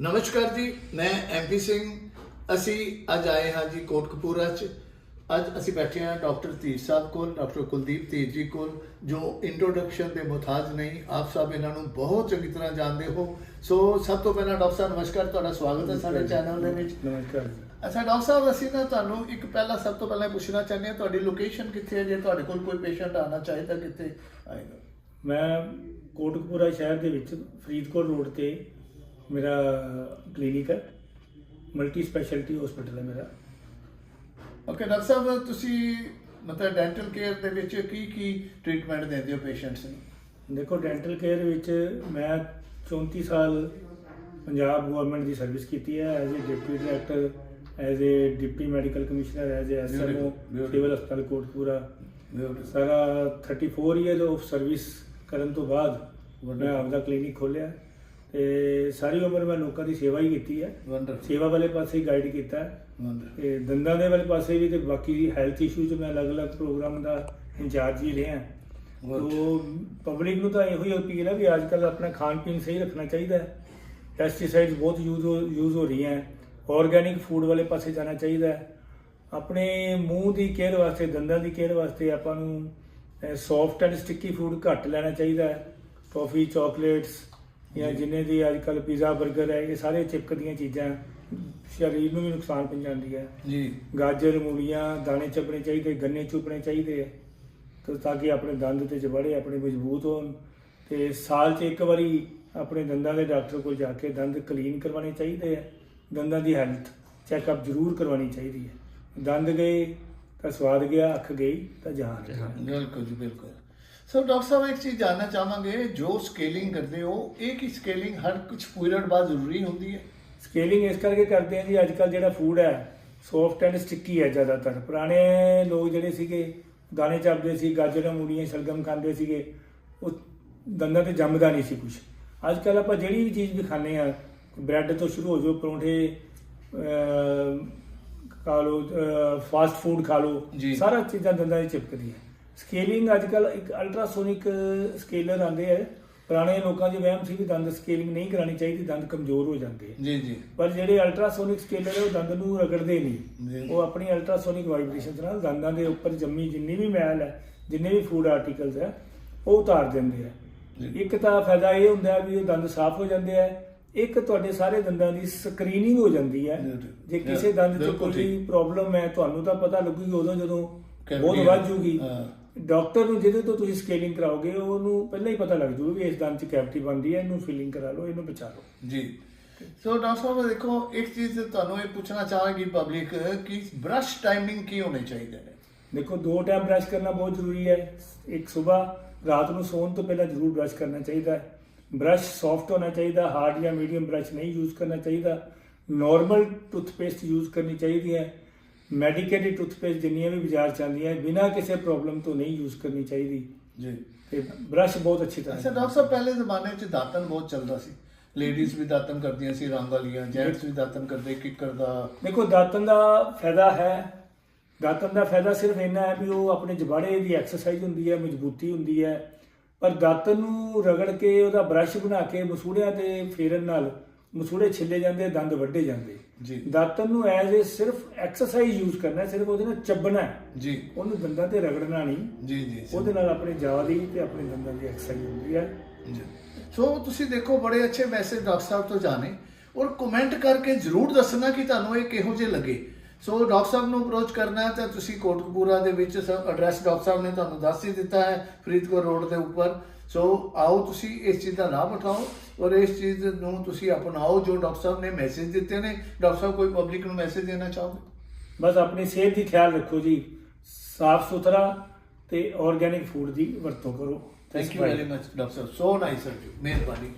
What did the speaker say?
ਨਮਸਕਾਰ ਜੀ ਮੈਂ ਐਮਪੀ ਸਿੰਘ। ਅਸੀਂ ਅੱਜ ਆਏ ਹਾਂ ਜੀ ਕੋਟਕਪੂਰਾ ਚ। ਅੱਜ ਅਸੀਂ ਬੈਠੇ ਹਾਂ ਡਾਕਟਰ ਧੀਰ ਸਾਹਿਬ ਕੋਲ ਡਾਕਟਰ ਕੁਲਦੀਪ ਧੀਰ ਜੀ ਕੋਲ ਜੋ ਇੰਟਰੋਡਕਸ਼ਨ ਦੇ ਮੁਹਤਾਜ ਨਹੀਂ। ਆਪ ਸਭ ਇਹਨਾਂ ਨੂੰ ਬਹੁਤ ਚੰਗੀ ਤਰ੍ਹਾਂ ਜਾਣਦੇ ਹੋ। ਸੋ ਸਭ ਤੋਂ ਪਹਿਲਾਂ ਡਾਕਟਰ ਸਾਹਿਬ ਨਮਸਕਾਰ ਤੁਹਾਡਾ ਸਵਾਗਤ ਹੈ ਸਾਡੇ ਚੈਨਲ ਦੇ ਵਿੱਚ। ਨਮਸਕਾਰ ਜੀ। ਅੱਛਾ ਡਾਕਟਰ ਸਾਹਿਬ ਅਸੀਂ ਨਾ ਤੁਹਾਨੂੰ ਇੱਕ ਪਹਿਲਾ ਸਭ ਤੋਂ ਪਹਿਲਾਂ ਪੁੱਛਣਾ ਚਾਹੁੰਦੇ ਹਾਂ ਤੁਹਾਡੀ ਲੋਕੇਸ਼ਨ ਕਿੱਥੇ ਹੈ? ਜੇ ਤੁਹਾਡੇ ਕੋਲ ਕੋਈ ਪੇਸ਼ੈਂਟ ਆਣਾ ਚਾਹੇ ਤਾਂ ਕਿੱਥੇ ਆਏਗਾ? ਮੈਂ ਕੋਟਕਪੂਰਾ ਸ਼ਹਿਰ ਦੇ ਵਿੱਚ ਫਰੀਦਕੋਟ ਰੋਡ ਤੇ ਮੇਰਾ ਕਲੀਨਿਕ ਹੈ ਮਲਟੀ ਸਪੈਸ਼ਲਿਟੀ ਹਸਪੀਟਲ ਹੈ ਮੇਰਾ ਓਕੇ ਡਾਕਟਰ ਸਾਹਿਬ ਤੁਸੀਂ ਮਤਲਬ ਡੈਂਟਲ ਕੇਅਰ ਦੇ ਵਿੱਚ ਕੀ ਕੀ ਟ੍ਰੀਟਮੈਂਟ ਦਿੰਦੇ ਹੋ ਪੇਸ਼ੈਂਟਸ ਨੂੰ ਦੇਖੋ ਡੈਂਟਲ ਕੇਅਰ ਵਿੱਚ ਮੈਂ 34 ਸਾਲ ਪੰਜਾਬ ਗਵਰਨਮੈਂਟ ਦੀ ਸਰਵਿਸ ਕੀਤੀ ਹੈ as a deputy director as a deputy medical commissioner as a SMO. Civil ਹਸਪਤਾਲ ਕੋਟਕਪੂਰਾ ਸਾਰਾ 34 ਇਅਰ ਆਫ ਸਰਵਿਸ ਕਰਨ ਤੋਂ ਬਾਅਦ ਮੈਂ. ਆਪਦਾ ਕਲੀਨਿਕ ਖੋਲ੍ਹਿਆ ਤੇ ਸਾਰੀ ਉਮਰ ਮੈਂ ਲੋਕਾਂ ਦੀ ਸੇਵਾ ਹੀ ਕੀਤੀ ਹੈ। ਵੰਡਰਫੁਲ ਸੇਵਾ ਵਾਲੇ ਪਾਸੇ ਹੀ ਗਾਈਡ ਕੀਤਾ ਹੈ। ਵੰਡਰਫੁਲ ਤੇ ਦੰਦਾਂ ਦੇ ਵਾਲੇ ਪਾਸੇ ਵੀ ਤੇ ਬਾਕੀ ਹੈਲਥ ਇਸ਼ੂ 'ਚ ਮੈਂ ਅਲੱਗ-ਅਲੱਗ ਪ੍ਰੋਗਰਾਮ ਦਾ ਇੰਚਾਰਜ ਹੀ ਰਿਹਾ। ਤੋ ਪਬਲਿਕ ਨੂੰ ਤਾਂ ਇਹੋ ਹੀ ਅਪੀਲ ਹੈ ਵੀ ਅੱਜ ਕੱਲ ਆਪਣਾ ਖਾਣ ਪੀਣ ਸਹੀ ਰੱਖਣਾ ਚਾਹੀਦਾ ਹੈ। ਪੈਸਟੀਸਾਈਡਸ ਬਹੁਤ ਯੂਜ਼ ਹੋ ਯੂਜ਼ ਹੋ ਰਹੀਆਂ ਆਰਗੇਨਿਕ ਫੂਡ ਵਾਲੇ ਪਾਸੇ ਜਾਣਾ ਚਾਹੀਦਾ ਹੈ। ਆਪਣੇ ਮੂੰਹ ਦੀ ਕੇਅਰ ਵਾਸਤੇ ਦੰਦਾਂ ਦੀ ਕੇਅਰ ਵਾਸਤੇ ਆਪਾਂ ਨੂੰ ਸੌਫਟ ਐਂਡ ਸਟਿੱਕੀ ਫੂਡ ਘੱਟ ਲੈਣਾ ਚਾਹੀਦਾ ਹੈ। ਟੌਫੀ ਚਾਕਲੇਟਸ ਜਾਂ। ਜਿੰਨੇ ਦੀ ਅੱਜ ਕੱਲ ਪੀਜ਼ਾ 버ਗਰ ਹੈ ਇਹ ਸਾਰੇ ਚਿਪਕਦੀਆਂ ਚੀਜ਼ਾਂ ਸਰੀਰ ਨੂੰ ਵੀ ਨੁਕਸਾਨ ਪਹੁੰਚਾਉਂਦੀ ਹੈ। ਜੀ। ਗਾਜਰ ਮੂਲੀਆਂ ਦਾਣੇ ਚੱਪਣੇ ਚਾਹੀਦੇ ਗੰਨੇ ਚੁਪਣੇ ਚਾਹੀਦੇ ਹੈ। ਤੇ ਤਾਂ ਕਿ ਆਪਣੇ ਦੰਦ ਤੇ ਜਬੜੇ ਆਪਣੇ ਮਜ਼ਬੂਤ ਹੋਣ। ਤੇ ਸਾਲ 'ਚ ਇੱਕ ਵਾਰੀ ਆਪਣੇ ਦੰਦਾਂ ਦੇ ਡਾਕਟਰ ਕੋਲ ਜਾ ਕੇ ਦੰਦ ਕਲੀਨ ਕਰਵਾਉਣੇ ਚਾਹੀਦੇ ਹੈ। ਦੰਦਾਂ ਦੀ ਹੈਲਥ ਚੈੱਕਅਪ ਜ਼ਰੂਰ ਕਰਵਾਉਣੀ ਚਾਹੀਦੀ ਹੈ। ਦੰਦ ਗਏ ਤਾਂ ਸਵਾਦ ਗਿਆ ਅੱਖ ਗਈ ਤਾਂ ਜਾਨ। ਗਿਆ ਬਿਲਕੁਲ ਜੀ ਬਿਲਕੁਲ। ਸੋ ਡਾਕਟਰ ਸਾਹਿਬ ਇੱਕ ਚੀਜ਼ ਜਾਨਣਾ ਚਾਹਾਂਗੇ ਜੋ ਸਕੇਲਿੰਗ ਕਰਦੇ ਹੋ ਇਹ ਕੀ ਸਕੇਲਿੰਗ ਹਰ ਕੁਝ ਪੀਰੀਅਡ ਬਾਅਦ ਜ਼ਰੂਰੀ ਹੁੰਦੀ ਹੈ ਸਕੇਲਿੰਗ ਇਸ ਕਰਕੇ ਕਰਦੇ ਆ ਜੀ ਅੱਜ ਕੱਲ ਜਿਹੜਾ ਫੂਡ ਹੈ ਸੌਫਟ ਐਂਡ ਸਟਿੱਕੀ ਹੈ ਜ਼ਿਆਦਾਤਰ ਪੁਰਾਣੇ ਲੋਕ ਜਿਹੜੇ ਸੀਗੇ ਦਾਣੇ ਚੱਬਦੇ ਸੀ ਗਾਜਰਾਂ ਮੂਲੀਆਂ ਸ਼ਲਗਮ ਖਾਂਦੇ ਸੀਗੇ ਉਹ ਦੰਦਾਂ ਤੇ ਜੰਮਦਾ ਨਹੀਂ ਸੀ ਕੁਝ ਅੱਜ ਕੱਲ ਆਪਾਂ ਜਿਹੜੀ ਵੀ ਚੀਜ਼ ਵੀ ਖਾਂਦੇ ਆ ਬ੍ਰੈਡ ਤੋਂ ਸ਼ੁਰੂ ਹੋ ਜਾਓ ਪਰੌਂਠੇ ਖਾ ਲਓ ਫਾਸਟ ਫੂਡ ਖਾ। ਲਓ ਸਾਰਾ ਚੀਜ਼ਾਂ ਦੰਦਾਂ 'ਚ ਚਿਪਕਦੀਆਂ ਸਕੇਲਿੰਗ ਅੱਜ ਕੱਲ ਇੱਕ ਅਲਟਰਾਸੋਨਿਕ ਸਕੇਲਰ ਆਉਂਦੇ ਆ ਪੁਰਾਣੇ ਲੋਕਾਂ 'ਚ ਵਹਿਮ ਸੀ ਕਿ ਦੰਦ ਸਕੇਲਿੰਗ ਨਹੀਂ ਕਰਾਣੀ ਚਾਹੀਦੀ ਦੰਦ ਕਮਜ਼ੋਰ ਹੋ ਜਾਂਦੇ ਆ ਜੀ ਜੀ ਪਰ ਜਿਹੜੇ ਅਲਟਰਾਸੋਨਿਕ ਸਕੇਲਰ ਹੈ ਉਹ ਦੰਦ ਨੂੰ ਰਗੜਦੇ। ਨਹੀਂ ਉਹ ਆਪਣੀ ਅਲਟਰਾਸੋਨਿਕ ਵਾਈਬ੍ਰੇਸ਼ਨਸ ਨਾਲ ਦੰਦਾਂ ਦੇ ਉੱਪਰ ਜੰਮੀ ਜਿੰਨੀ ਵੀ ਮੈਲ ਹੈ ਜਿੰਨੇ ਵੀ ਫੂਡ ਆਰਟੀਕਲਸ ਹੈ ਉਹ ਉਤਾਰ ਦਿੰਦੇ ਆ। ਇੱਕ ਤਾਂ ਫਾਇਦਾ ਇਹ ਹੁੰਦਾ ਵੀ ਉਹ ਦੰਦ ਸਾਫ਼ ਹੋ ਜਾਂਦੇ ਆ ਇੱਕ ਤੁਹਾਡੇ ਸਾਰੇ ਦੰਦਾਂ ਦੀ ਸਕਰੀਨਿੰਗ ਹੋ ਜਾਂਦੀ ਹੈ। ਜੇ ਕਿਸੇ ਦੰਦ 'ਚ ਕੋਈ। ਪ੍ਰੋਬਲਮ ਹੈ ਤੁਹਾਨੂੰ ਤਾਂ ਪਤਾ ਲੱਗੂਗੀ ਉਦੋਂ ਜਦੋਂ ਬਹੁਤ। ਵੱਧ ਜੂਗੀ। ਡਾਕਟਰ ਨੂੰ ਜਿਹਦੇ ਤੋਂ ਤੁਸੀਂ ਸਕੇਲਿੰਗ ਕਰਾਓਗੇ ਉਹਨੂੰ ਪਹਿਲਾਂ ਹੀ ਪਤਾ ਲੱਗ ਜੂਗਾ ਵੀ ਇਸ ਦੰਦ 'ਚ ਕੈਵਿਟੀ ਬਣਦੀ ਹੈ ਇਹਨੂੰ ਫਿਲਿੰਗ ਕਰਾ ਲਓ ਇਹਨੂੰ ਬਚਾ ਲਓ। ਜੀ। ਸੋ ਡਾਕਟਰ ਸਾਹਿਬ ਦੇਖੋ ਇੱਕ ਚੀਜ਼ ਤੁਹਾਨੂੰ ਇਹ ਪੁੱਛਣਾ ਚਾਹਾਂਗੀ ਪਬਲਿਕ ਕਿ ਬ੍ਰਸ਼ ਟਾਈਮਿੰਗ ਕੀ ਹੋਣੇ ਚਾਹੀਦੇ ਨੇ? ਦੇਖੋ ਦੋ ਟਾਈਮ ਬ੍ਰਸ਼ ਕਰਨਾ ਬਹੁਤ ਜ਼ਰੂਰੀ ਹੈ। ਇੱਕ ਸਵੇਰ ਰਾਤ ਨੂੰ ਸੌਣ ਤੋਂ ਪਹਿਲਾਂ ਜ਼ਰੂਰ ਬ੍ਰਸ਼ ਕਰਨਾ ਚਾਹੀਦਾ ਹੈ। ਬ੍ਰਸ਼ ਸੌਫਟ ਹੋਣਾ ਚਾਹੀਦਾ ਹਾਰਡ ਜਾਂ ਮੀਡੀਅਮ ਬ੍ਰਸ਼ ਨਹੀਂ ਯੂਜ਼ ਕਰਨਾ ਚਾਹੀਦਾ। ਨਾਰਮਲ ਟੁੱਥਪੇਸਟ ਯੂਜ਼ ਕਰਨੀ ਚਾਹੀਦੀ ਹੈ। ਮੈਡੀਕੇਟਡ ਟੁੱਥਪੇਸਟ ਜਿੰਨੀਆਂ ਵੀ ਬਾਜ਼ਾਰ ਚ ਆਉਂਦੀਆਂ ਬਿਨਾਂ ਕਿਸੇ ਪ੍ਰੋਬਲਮ ਤੋਂ ਨਹੀਂ ਯੂਜ਼ ਕਰਨੀ ਚਾਹੀਦੀ। ਜੀ। ਤੇ ਬ੍ਰਸ਼ ਬਹੁਤ ਅੱਛੀ ਅੱਛਾ ਤਰ੍ਹਾਂ ਡਾਕਟਰ ਸਾਹਿਬ ਪਹਿਲੇ ਜ਼ਮਾਨੇ 'ਚ ਦਾਤਨ ਬਹੁਤ ਚੱਲਦਾ ਸੀ। ਲੇਡੀਜ਼ ਵੀ ਦਾਤਨ ਕਰਦੀਆਂ ਸੀ ਰੰਗ ਵਾਲੀਆਂ। ਜੈਂਟਸ ਵੀ ਦਾਤਨ ਕਰਦੇ ਕਿੱਕਰ ਦਾ। ਦੇਖੋ ਦਾਤਨ ਦਾ ਫਾਇਦਾ ਹੈ। ਦਾਤਨ ਦਾ ਫਾਇਦਾ ਸਿਰਫ ਇੰਨਾ ਹੈ ਵੀ ਉਹ ਆਪਣੇ ਜਬਾੜੇ ਦੀ ਐਕਸਰਸਾਈਜ਼ ਹੁੰਦੀ ਹੈ ਮਜ਼ਬੂਤੀ ਹੁੰਦੀ ਹੈ। ਪਰ ਦਾਤਨ ਨੂੰ ਰਗੜ ਕੇ ਉਹਦਾ ਬ੍ਰਸ਼ ਬਣਾ ਕੇ ਮਸੂੜਿਆਂ ਤੇ ਫੇਰਨ ਨਾਲ ਮਸੂੜੇ ਛਿੱਲੇ ਜਾਂਦੇ ਦੰਦ ਵੱਢੇ ਜਾਂਦੇ। ਜੀ। ਦਾਤਨ ਨੂੰ ਐਜ਼ ਅ ਸਿਰਫ ਐਕਸਰਸਾਈਜ਼ ਯੂਜ਼ ਕਰਨਾ ਸਿਰਫ ਉਹਦੇ ਨਾਲ ਚੱਬਣਾ। ਜੀ। ਉਹਨੂੰ ਦੰਦਾਂ ਤੇ ਰਗੜਨਾ ਨਹੀਂ। ਜੀ ਜੀ ਉਹਦੇ ਨਾਲ ਆਪਣੇ ਜਾਵਾ ਦੀ ਤੇ ਆਪਣੇ ਦੰਦਾਂ ਦੀ ਐਕਸਰਸਾਈਜ਼ ਹੁੰਦੀ ਹੈ। ਜੀ। ਸੋ ਤੁਸੀਂ ਦੇਖੋ ਬੜੇ ਅੱਛੇ ਮੈਸੇਜ ਡਾਕਟਰ ਸਾਹਿਬ ਤੋਂ ਜਾਣੇ। ਔਰ ਕਮੈਂਟ ਕਰਕੇ ਜਰੂਰ ਦੱਸਣਾ ਕਿ ਤੁਹਾਨੂੰ ਇਹ ਕਿਹੋ ਜਿਹੇ ਲੱਗੇ। ਸੋ ਡਾਕਟਰ ਸਾਹਿਬ ਨੂੰ ਅਪਰੋਚ ਕਰਨਾ ਹੈ ਤਾਂ ਤੁਸੀਂ ਕੋਟਕਪੂਰਾ ਦੇ ਵਿੱਚ ਐਡਰੈਸ ਡਾਕਟਰ ਸਾਹਿਬ ਨੇ ਤੁਹਾਨੂੰ ਦੱਸ ਹੀ ਦਿੱਤਾ ਹੈ ਫਰੀਦਕੋਟ ਰੋਡ ਦੇ ਉੱਪਰ। ਸੋ ਆਓ ਤੁਸੀਂ ਇਸ ਚੀਜ਼ ਦਾ ਲਾਭ ਉਠਾਓ ਔਰ ਇਸ ਚੀਜ਼ ਨੂੰ ਤੁਸੀਂ ਅਪਣਾਓ ਜੋ ਡਾਕਟਰ ਸਾਹਿਬ ਨੇ ਮੈਸੇਜ ਦਿੱਤੇ ਨੇ। ਡਾਕਟਰ ਸਾਹਿਬ ਕੋਈ ਪਬਲਿਕ ਨੂੰ ਮੈਸੇਜ ਦੇਣਾ ਚਾਹੋਗੇ? ਬਸ ਆਪਣੀ ਸਿਹਤ ਦੀ ਖਿਆਲ ਰੱਖੋ ਜੀ। ਸਾਫ਼ ਸੁਥਰਾ ਤੇ ਆਰਗੇਨਿਕ ਫੂਡ ਦੀ ਵਰਤੋਂ ਕਰੋ। Thank you very much doctor Sahib. So nice of you ਮਿਹਰਬਾਨੀ